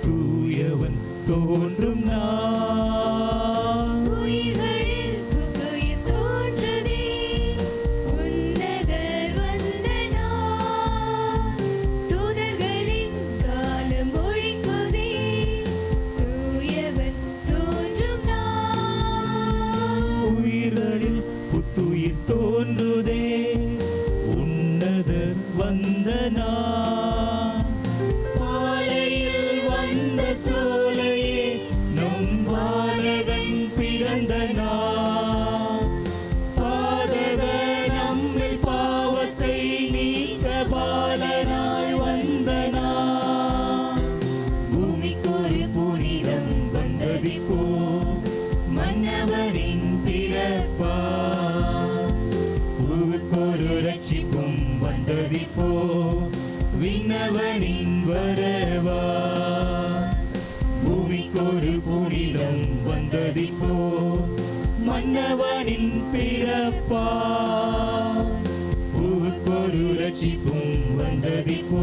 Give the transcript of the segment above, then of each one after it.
தூயவன் தோன்றும் நான். பிறப்பா பூவுக்கொரு ரட்சிப்பும் வந்ததிப்போ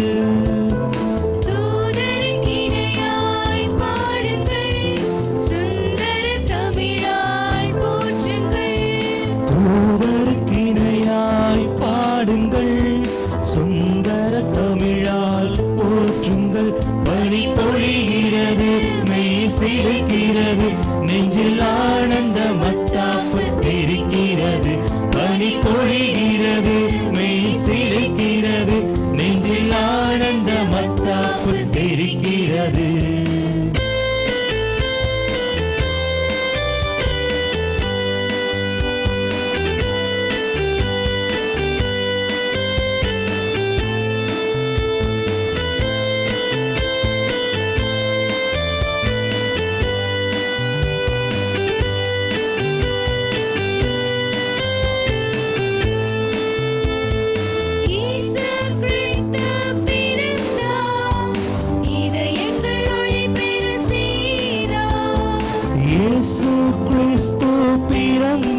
சிரிக்கிறது. நெஞ்சில் ஆனந்த மத்தாப்பு தெரிக்கிறது. பனி பொழிகிறது மெய் சிரிக்கிறது.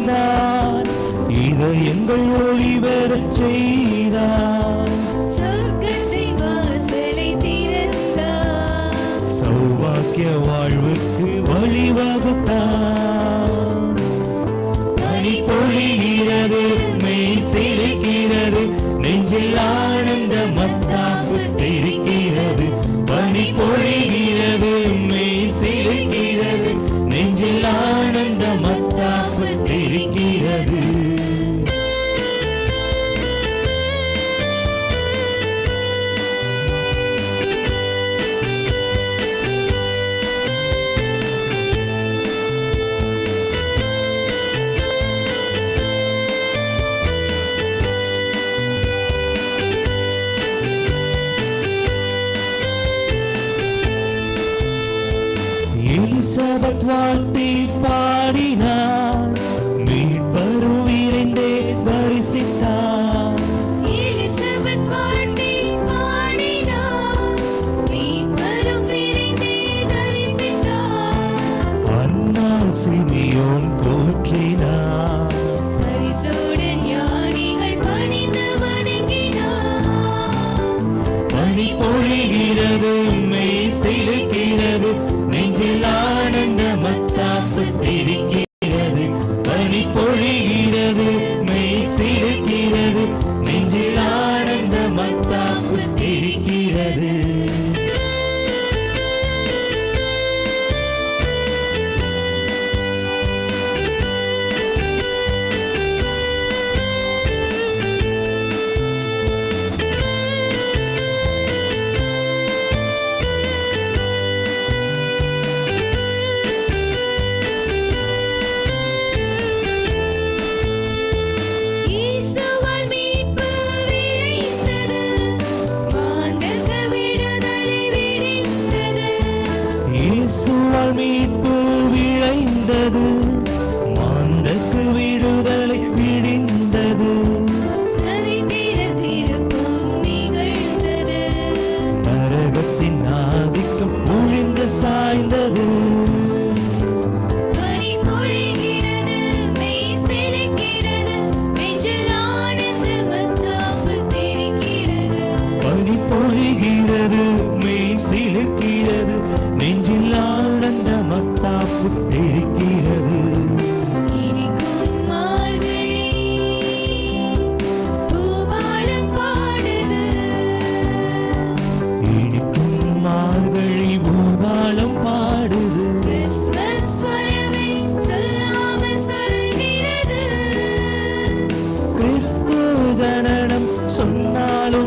தந்தார் இதை எங்கள் ஒளி பெறச் செய்தார். சௌபாக்கிய வாழ்வுக்கு வழிவகுத்தார். பனி பொழிகிறது மெய் சிரிக்கிறது நெஞ்சில் ஆனந்த மத்தார்.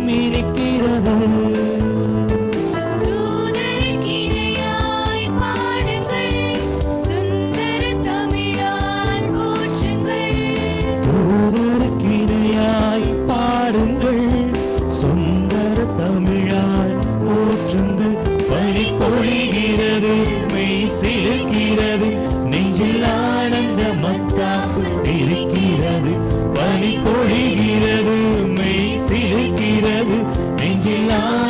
mirip love.